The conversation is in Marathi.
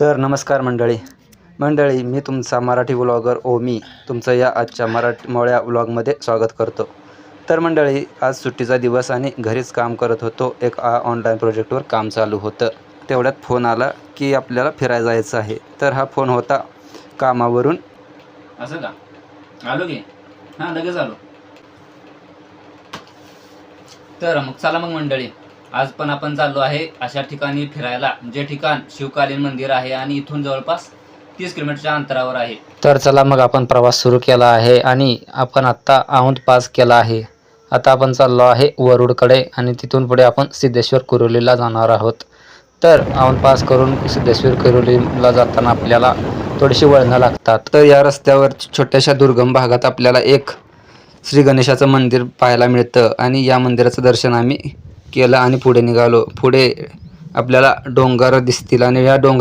तर नमस्कार मंडळी. मंडळी मी तुमचा मराठी व्लॉगर ओमी तुमचं या आजच्या मराठमोळ्या व्लॉगमध्ये स्वागत करतो. तर मंडळी आज सुट्टीचा दिवस आणि घरीच काम करत होतो. एक आ ऑनलाईन प्रोजेक्टवर काम चालू होतं. तेवढ्यात फोन आला की आपल्याला फिरायला जायचं आहे. तर हा फोन होता कामावरून. असं का? आलो की? हां लगेच आलो. तर मग चला मग मंडळी. आज पण आपण चाललो आहे अशा ठिकाणी फिरायला जे ठिकाण शिवकालीन मंदिर आहे आणि इथून जवळपास तीस किलोमीटरच्या अंतरावर आहे. तर चला मग आपण प्रवास सुरू केला आहे आणि आपण आत्ता औंध पास केला आहे. आता आपण चाललो आहे वरुडकडे आणि तिथून पुढे आपण सिद्धेश्वर कुरुलीला जाणार आहोत. तर औंध पास करून सिद्धेश्वर कुरुलीला जाताना आपल्याला थोडीशी वळणं लागतात. तर या रस्त्यावर छोट्याशा दुर्गम भागात आपल्याला एक श्री गणेशाचं मंदिर पाहायला मिळतं आणि या मंदिराचं दर्शन आम्ही केलं आणि पुढे निघालो. पुढे आपल्याला डोंगर दिसतील आणि या डोंगर